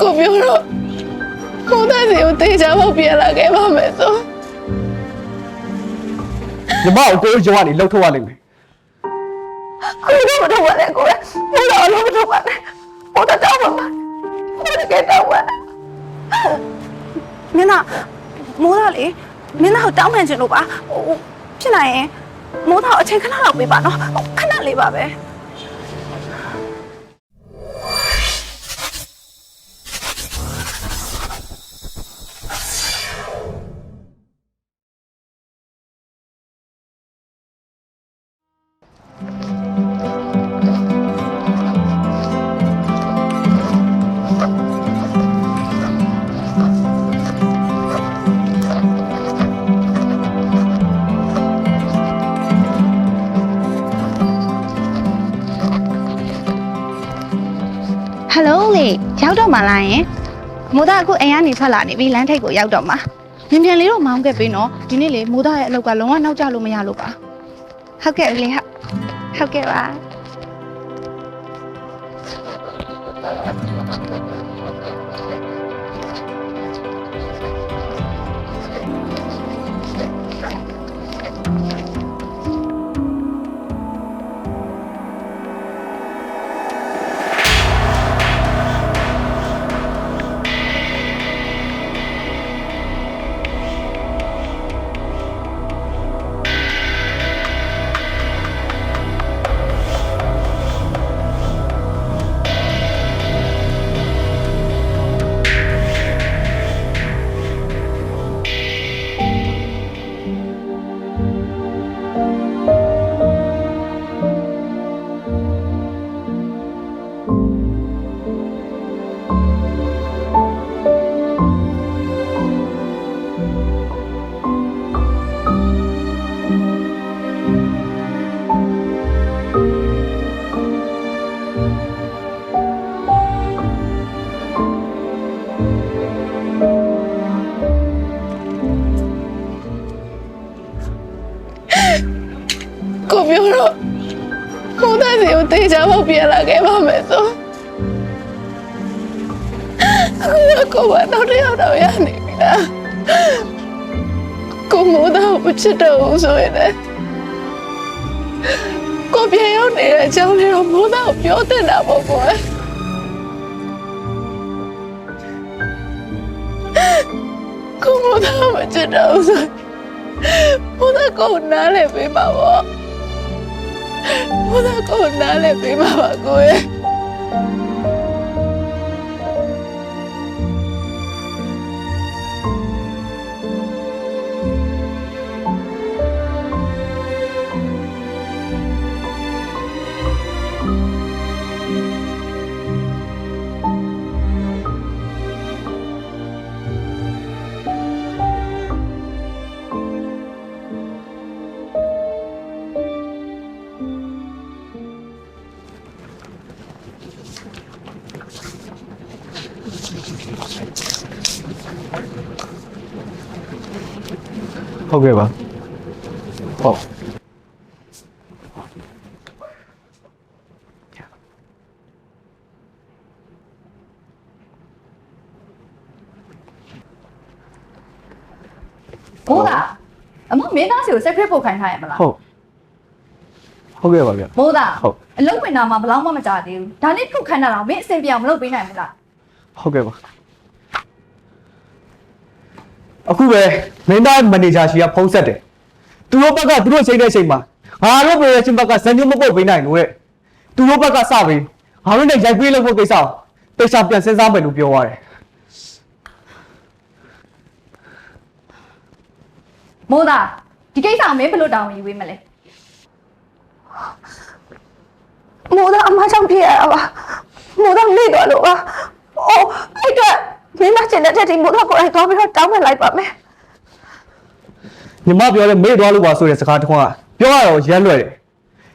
ကိုပြောတော့ဟိုသားစီကိုတေချာဖို့ပြန်လာခဲ့ပါမယ်ဆိုညီမကိုကိုယ်ရုံကနေလှုပ်ထုတ်ရလိမ့်မယ်ကိုတော့မတော့ပါနဲ့ကိုရဘုရားအလုံးမတော့ပါနဲ့ဟိုသားတောင်းပါမှာဟိုတကယ်တောင်းပါမင်းသားမိုးသားလေမင်းသားကိုတောင်းပန်ချင်လို့ပါဟိုဖြစ်နိုင်ရင်မိုးသားကိုအချိန်ခဏလောက်ပေးပါနော်ဟိုခဏလေးပါပဲ ဟယ်လိုလေရောက်တော့မှလားယင်မိုးသားအခုအိမ်ကနေထွက်လာနေပြီလမ်းထိပ်ကိုရောက်တော့မှမြန်မြန်လေးတော့မောင်းခဲ့ပေးနော်ဒီနေ့လေမိုးသားရဲ့အလောက်ကလုံးဝနောက်ကျလို့မရလို့ပါဟုတ်ကဲ့လေဟုတ်ဟုတ်ကဲ့ပါ ကိုပြောတော့ဟိုသားစီကိုတေချာဖို့ပြန်လာခဲ့ပါမယ်ဆိုအခုကကိုကတော့တယောက်တော့ရနေပြီလားကိုမိုးသားကိုမချစ်တော့ဘူးဆိုရင်လည်းကိုပြန်ရောက်နေတဲ့အကြောင်းလေးတော့မိုးသားကိုပြောတင်တာပေါ့ကွာကိုမိုးသားကိုမချစ်တော့ဘူးဆိုရင်မိုးသားကိုနားလဲပေးပါပေါ့ ဘုရားကိုနားလည်းပေးပါပါကိုရဲ့ ဟုတ်ကဲ့ပါဟုတ်ဘိုးသားအမမင်းသားစီကိုဆက်ခရစ်ပို့ခိုင်းထားရမလားဟုတ်ဟုတ်ကဲ့ပါဗျဘိုးသားဟုတ်အလုပ်ဝင်တာမှဘယ်လောက်မှမကြသေးဘူးဒါလေးထုတ်ခိုင်းတာတော့မင်းအစင်ပြအောင်မလုပ်ပေးနိုင်ဘူးလားဟုတ်ကဲ့ပါ အခုပဲမင်းသားမန်နေဂျာရှိကဖုန်းဆက်တယ်သူတို့ဘက်ကသူတို့ချိန်တဲ့အချိန်မှာငါတို့ပြည်ရဲ့ချင်းဘက်ကဇန်ညမပုတ်ပေးနိုင်လို့တဲ့သူတို့ဘက်ကစပြီးငါတို့နဲ့ရိုက်ပေးလို့ဖို့ကိစ္စကိုတိတ်ချပြန်စဉ်းစားမယ်လို့ပြောသွားတယ်မိုးသားဒီကိစ္စကိုမင်းဘယ်လိုတောင်းယူပေးမလဲမိုးသားအမကြောင့်ပြည့်ရတာပါမိုးသားမေ့သွားလို့ပါအိုးအဲ့က မင်းမချင်တဲ့တဲ့ဒီမိုးသားကိုယ်တိုင်သွားပြီးတော့တောင်းပန်လိုက်ပါမယ်ညီမပြောတဲ့မေ့သွားလို့ပါဆိုတဲ့စကားတစ်ခွန်းကပြောရတော့ရမ်းလွယ်တယ်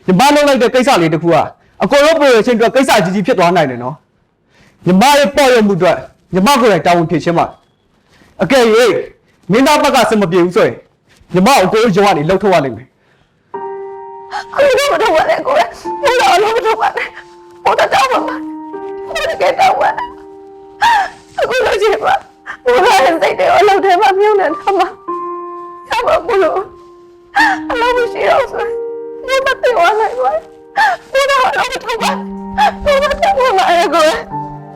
ညီမလုပ်လိုက်တဲ့ကိစ္စလေးတစ်ခုကအကိုရောပြည်ရဲ့ချင်းအတွက်ကိစ္စကြီးကြီးဖြစ်သွားနိုင်တယ်နော်ညီမရဲ့ပေါ့ရမှုအတွက်ညီမကိုယ်တိုင်တာဝန်ဖြည့်ချင်းပါအကယ်၍မင်းသားဘက်ကစမပြေဘူးဆိုရင်ညီမကိုကိုယ်ရုံကနေလှုပ်ထုတ်ရလိမ့်မယ်ကိုတော့မတော့ပါနဲ့ကိုရဘုရားအလုံးမတော့ပါနဲ့ဟိုတော့တောင်းပါမှာဟိုတကယ်တောင်းပါ မှာမြုပ်နေတယ်မှာရပါဘူးလို့အလုပ်မရှိတော့ဆိုဒီမတေဝနိုင်ပါဘူးတော့အလုပ်ထုတ်ပါဘယ်မှာတက်ဖို့လဲကို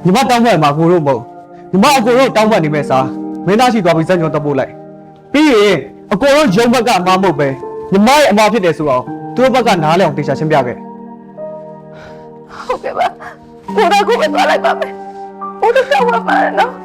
ညီမတောင်းပန်မှာကိုတို့မဟုတ်ညီမအကိုတို့တောင်းပန်နေမဲ့စားမင်းသားရှိသွားပြီးစံကြောတက်ပို့လိုက်ပြီးရင်အကိုတို့ရုံဘက်ကမမဟုတ်ပဲညီမရဲ့အမဖြစ်တယ်ဆိုတော့သူတို့ဘက်ကနားလည်အောင်တေချာရှင်းပြခဲ့ဟုတ်ကဲ့ပါဘိုးတော်ကိုပဲသွားလိုက်ပါမယ်ဘိုးတော်တော့ပါနော်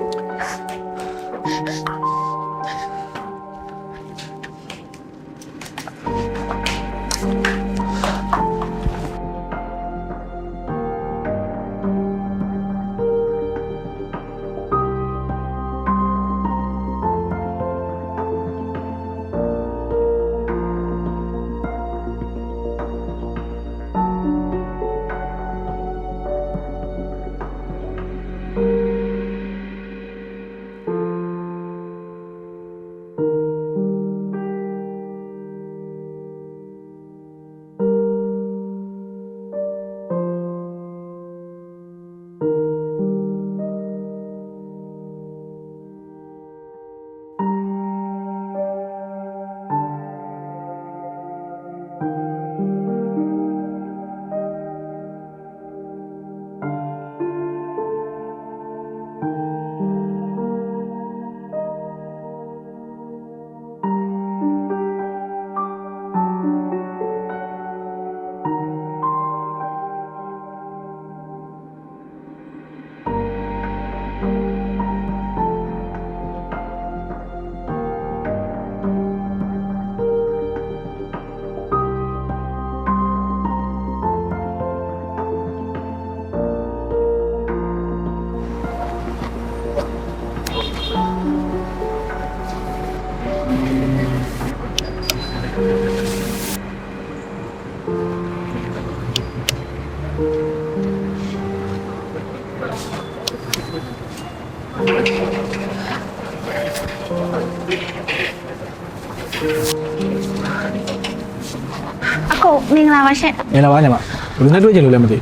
အကိုမင်္ဂလာပါရှင်ငယ်လာပါညီမဘယ်လိုနဲ့တွေ့ကြလို့လည်းမသိ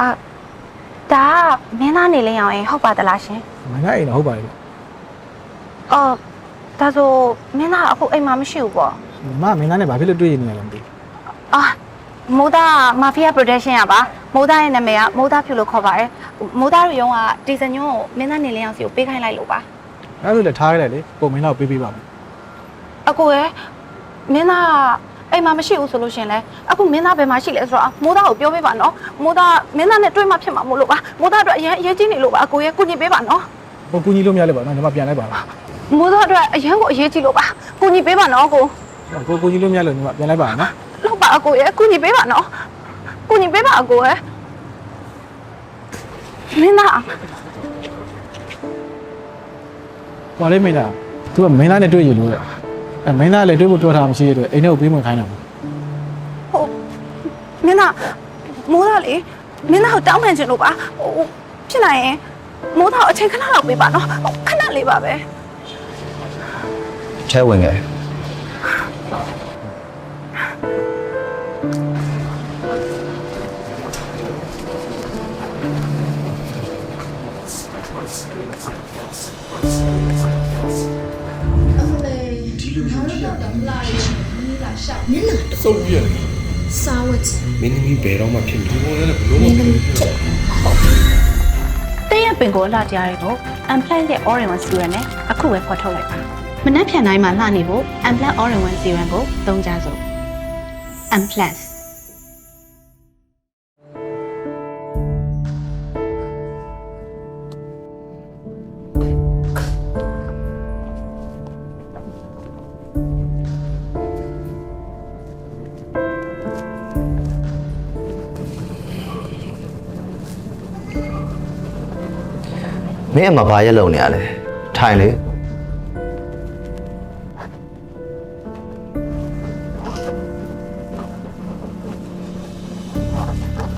အာဒါကမင်းသားနေလင်းအောင်ရင်ဟုတ်ပါသလားရှင်ဘူးမင်းကအိမ်တော့ဟုတ်ပါရဲ့အော်ဒါဆိုမင်းသားအခုအိမ်မှာမရှိဘူးပေါ့ညီမမင်းသားနဲ့ဘာဖြစ်လို့တွေ့ရနေလဲလည်းမသိအာမိုးသားမာဖီးယား production ရပါမိုးသားရဲ့နာမည်ကမိုးသားဖြူလို့ခေါ်ပါတယ်မိုးသားတို့ရုံးကဒီဇိုင်ညွန်းကိုမင်းသားနေလင်းအောင်စီကိုပေးခိုင်းလိုက်လို့ပါဘူးအဲ့ဒါဆိုလည်းထားခဲ့လိုက်လေပုံမင်းတော့ပေးပေးပါမယ် အကိုရဲ့မင်းသားကအိမ်မှာမရှိဘူးဆိုလို့ရှရင်လဲအခုမင်းသားဘယ်မှာရှိလဲဆိုတော့မိုးသားကိုပြောပေးပါနော်မိုးသားမင်းသားနဲ့တွေ့မှဖြစ်မှာမို့လို့ပါမိုးသားအတွက်အရင်အရေးကြီးနေလို့ပါအကိုရဲ့ကုညီပေးပါနော်ဟိုကူညီလို့မရလဲပါနော်ညီမပြန်လိုက်ပါလားမိုးသားအတွက်အရင်ကိုအရေးကြီးလို့ပါကုညီပေးပါနော်ကိုကိုကူညီလို့မရလို့ညီမပြန်လိုက်ပါနော်လောက်ပါအကိုရဲ့ကုညီပေးပါနော်ကုညီပေးပါအကိုရဲ့မင်းသားဟောလေးမင်းသား तू ကမင်းသားနဲ့တွေ့ရလို့တဲ့ အဲမင်းသားလည်းတွေ့ဖို့ပြောထားမှရှိရတဲ့အိမ်ထဲကိုပေးဝင်ခိုင်းတာပေါ့ဟုတ်မင်းသားမိုးသားလေမင်းသားကိုတောင်းပန်ချင်လို့ပါဟိုဖြစ်နိုင်ရင်မိုးသားကိုအချိန်ခဏလောက်ပေးပါနော်ဟိုခဏလေးပါပဲထဲဝင်ခဲ့ စားဝတ်ချင်မင်းသမီးဘယ်တော့မှဖြစ်ဘူးဘောလည်းဘလို့မဖြစ်ဘူးတဲ့ရပင်ကိုအလှတရားတွေကို unplan တဲ့ orange one serum နဲ့အခုပဲဖော်ထုတ်လိုက်ပါမနှက်ဖြန်တိုင်းမှာလှနေဖို့ unplan orange one serum ကိုသုံးကြစို့ unplan မင်းအမဘာရက်လုံနေရလဲထိုင်လေ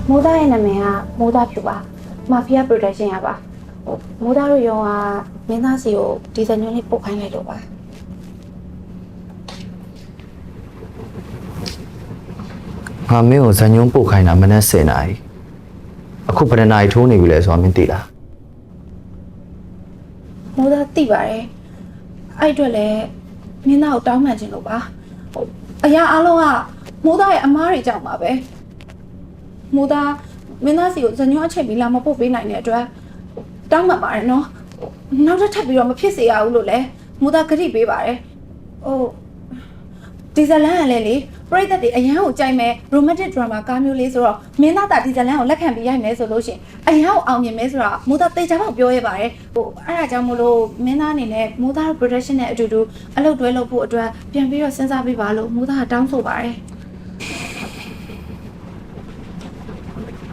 မိုးသားရဲ့နာမည်ကမိုးသားဖြူပါမာဖီးယား production ရပါဟိုမိုးသားတို့ရုံးကမင်းသားစီကိုဒီဇိုင်ညွန်းလေးပို့ခိုင်းလိုက်လို့ပါငါမင်းကိုဇန်ညုံပို့ခိုင်းတာမနေ့10နာရီအခုဘယ်နှစ်နာရီထိုးနေပြီလဲဆိုတာမင်းသိလား မိုးသားသိပါတယ်အဲ့အတွက်လည်းမင်းသားကိုတောင်းပန်ခြင်းလို့ပါဟိုအရာအလုံးကမိုးသားရဲ့အမားတွေကြောင့်ပါပဲမိုးသားမင်းသားစီကိုဇညွှန်းအချိန်ပြီးလာမပို့ပေးနိုင်တဲ့အတွက်တောင်းပန်ပါတယ်နော်နောက်တစ်ထပ်ပြီးတော့မဖြစ်စေရဘူးလို့လည်းမိုးသားကတိပေးပါတယ်ဟို ဒီဇလန်ကလည်းလေပရိသတ်တွေအရန်ကိုကြိုက်မဲ့ romantic drama ကားမျိုးလေးဆိုတော့မင်းသားတာဒီဇလန်ကိုလက်ခံပြီးရိုက်မယ်ဆိုလို့ရှရင်အရန်ကိုအောင်မြင်မယ်ဆိုတာမိုးသားတေချာပေါက်ပြောရပါတယ်ဟိုအဲ့ဒါကြောင့်မလို့မင်းသားအနေနဲ့မိုးသား production နဲ့အတူတူအလုပ်တွဲလုပ်ဖို့အတွက်ပြန်ပြီးတော့စဉ်းစားပေးပါလို့မိုးသားကတောင်းဆိုပါတယ်